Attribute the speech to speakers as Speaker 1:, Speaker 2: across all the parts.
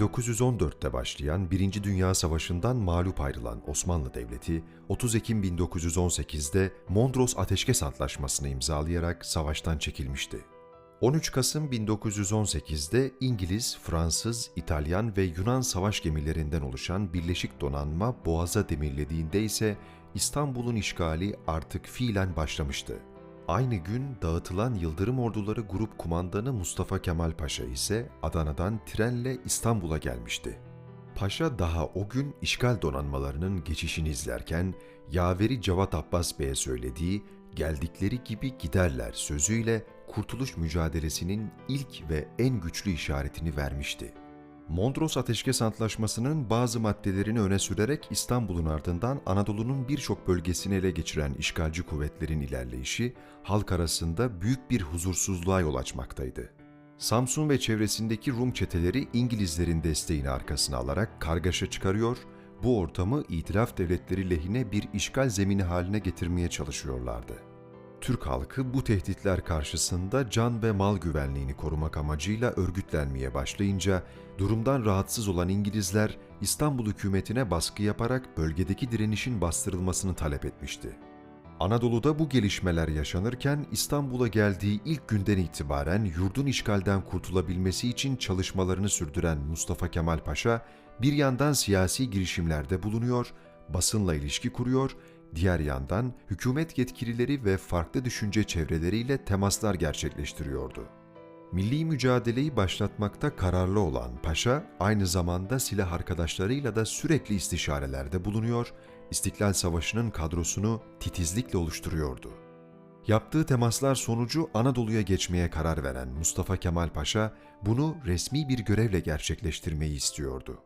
Speaker 1: 1914'te başlayan Birinci Dünya Savaşı'ndan mağlup ayrılan Osmanlı Devleti, 30 Ekim 1918'de Mondros Ateşkes Antlaşması'nı imzalayarak savaştan çekilmişti. 13 Kasım 1918'de İngiliz, Fransız, İtalyan ve Yunan savaş gemilerinden oluşan Birleşik Donanma Boğaz'a demirlediğinde ise İstanbul'un işgali artık fiilen başlamıştı. Aynı gün dağıtılan Yıldırım Orduları Grup Kumandanı Mustafa Kemal Paşa ise Adana'dan trenle İstanbul'a gelmişti. Paşa daha o gün işgal donanmalarının geçişini izlerken yaveri Cevat Abbas Bey'e söylediği geldikleri gibi giderler sözüyle kurtuluş mücadelesinin ilk ve en güçlü işaretini vermişti. Mondros Ateşkes Antlaşması'nın bazı maddelerini öne sürerek İstanbul'un ardından Anadolu'nun birçok bölgesini ele geçiren işgalci kuvvetlerin ilerleyişi halk arasında büyük bir huzursuzluğa yol açmaktaydı. Samsun ve çevresindeki Rum çeteleri İngilizlerin desteğini arkasına alarak kargaşa çıkarıyor, bu ortamı itilaf devletleri lehine bir işgal zemini haline getirmeye çalışıyorlardı. Türk halkı bu tehditler karşısında can ve mal güvenliğini korumak amacıyla örgütlenmeye başlayınca durumdan rahatsız olan İngilizler İstanbul hükümetine baskı yaparak bölgedeki direnişin bastırılmasını talep etmişti. Anadolu'da bu gelişmeler yaşanırken İstanbul'a geldiği ilk günden itibaren yurdun işgalden kurtulabilmesi için çalışmalarını sürdüren Mustafa Kemal Paşa bir yandan siyasi girişimlerde bulunuyor, basınla ilişki kuruyor, diğer yandan hükümet yetkilileri ve farklı düşünce çevreleriyle temaslar gerçekleştiriyordu. Milli mücadeleyi başlatmakta kararlı olan Paşa, aynı zamanda silah arkadaşlarıyla da sürekli istişarelerde bulunuyor, İstiklal Savaşı'nın kadrosunu titizlikle oluşturuyordu. Yaptığı temaslar sonucu Anadolu'ya geçmeye karar veren Mustafa Kemal Paşa, bunu resmi bir görevle gerçekleştirmeyi istiyordu.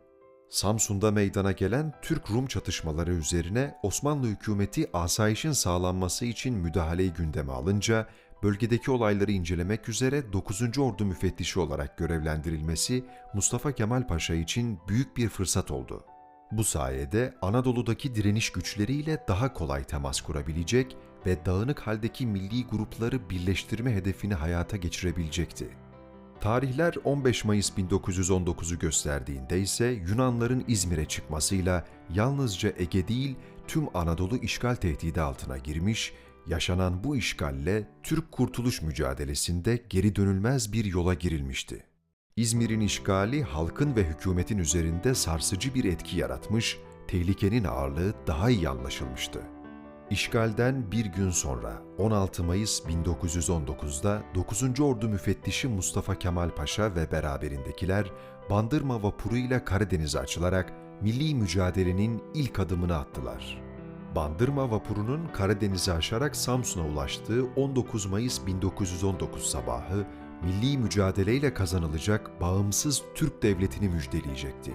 Speaker 1: Samsun'da meydana gelen Türk-Rum çatışmaları üzerine Osmanlı hükümeti asayişin sağlanması için müdahaleyi gündeme alınca, bölgedeki olayları incelemek üzere 9. Ordu müfettişi olarak görevlendirilmesi Mustafa Kemal Paşa için büyük bir fırsat oldu. Bu sayede Anadolu'daki direniş güçleriyle daha kolay temas kurabilecek ve dağınık haldeki milli grupları birleştirme hedefini hayata geçirebilecekti. Tarihler 15 Mayıs 1919'u gösterdiğinde ise Yunanların İzmir'e çıkmasıyla yalnızca Ege değil tüm Anadolu işgal tehdidi altına girmiş, yaşanan bu işgalle Türk kurtuluş mücadelesinde geri dönülmez bir yola girilmişti. İzmir'in işgali halkın ve hükümetin üzerinde sarsıcı bir etki yaratmış, tehlikenin ağırlığı daha iyi anlaşılmıştı. İşgalden bir gün sonra 16 Mayıs 1919'da 9. Ordu Müfettişi Mustafa Kemal Paşa ve beraberindekiler Bandırma vapuru ile Karadeniz'e açılarak milli mücadelenin ilk adımını attılar. Bandırma vapurunun Karadeniz'i aşarak Samsun'a ulaştığı 19 Mayıs 1919 sabahı milli mücadeleyle kazanılacak bağımsız Türk devletini müjdeleyecekti.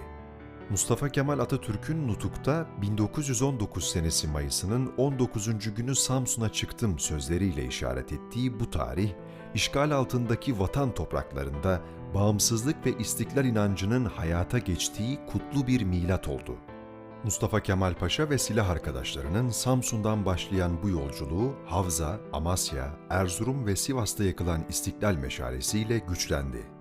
Speaker 1: Mustafa Kemal Atatürk'ün Nutuk'ta 1919 senesi Mayıs'ının 19. günü Samsun'a çıktım sözleriyle işaret ettiği bu tarih, işgal altındaki vatan topraklarında bağımsızlık ve istiklal inancının hayata geçtiği kutlu bir milat oldu. Mustafa Kemal Paşa ve silah arkadaşlarının Samsun'dan başlayan bu yolculuğu Havza, Amasya, Erzurum ve Sivas'ta yakılan istiklal meşalesiyle güçlendi.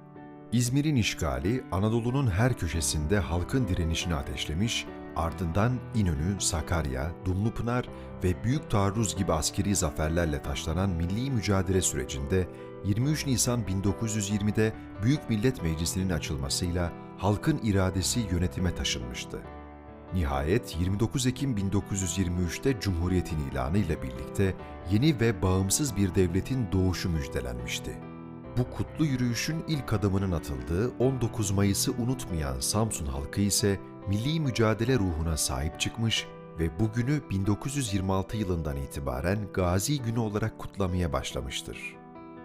Speaker 1: İzmir'in işgali Anadolu'nun her köşesinde halkın direnişini ateşlemiş, ardından İnönü, Sakarya, Dumlupınar ve Büyük Taarruz gibi askeri zaferlerle taşlanan milli mücadele sürecinde 23 Nisan 1920'de Büyük Millet Meclisi'nin açılmasıyla halkın iradesi yönetime taşınmıştı. Nihayet 29 Ekim 1923'te Cumhuriyet'in ilanı ile birlikte yeni ve bağımsız bir devletin doğuşu müjdelenmişti. Bu kutlu yürüyüşün ilk adımının atıldığı 19 Mayıs'ı unutmayan Samsun halkı ise milli mücadele ruhuna sahip çıkmış ve bugünü 1926 yılından itibaren Gazi Günü olarak kutlamaya başlamıştır.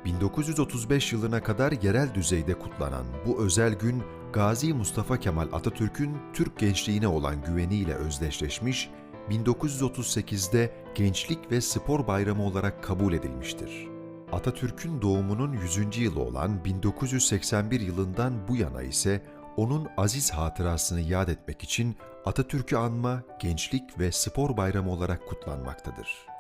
Speaker 1: 1935 yılına kadar yerel düzeyde kutlanan bu özel gün Gazi Mustafa Kemal Atatürk'ün Türk gençliğine olan güveniyle özdeşleşmiş, 1938'de Gençlik ve Spor Bayramı olarak kabul edilmiştir. Atatürk'ün doğumunun 100. yılı olan 1981 yılından bu yana ise onun aziz hatırasını yad etmek için Atatürk'ü anma Gençlik ve Spor Bayramı olarak kutlanmaktadır.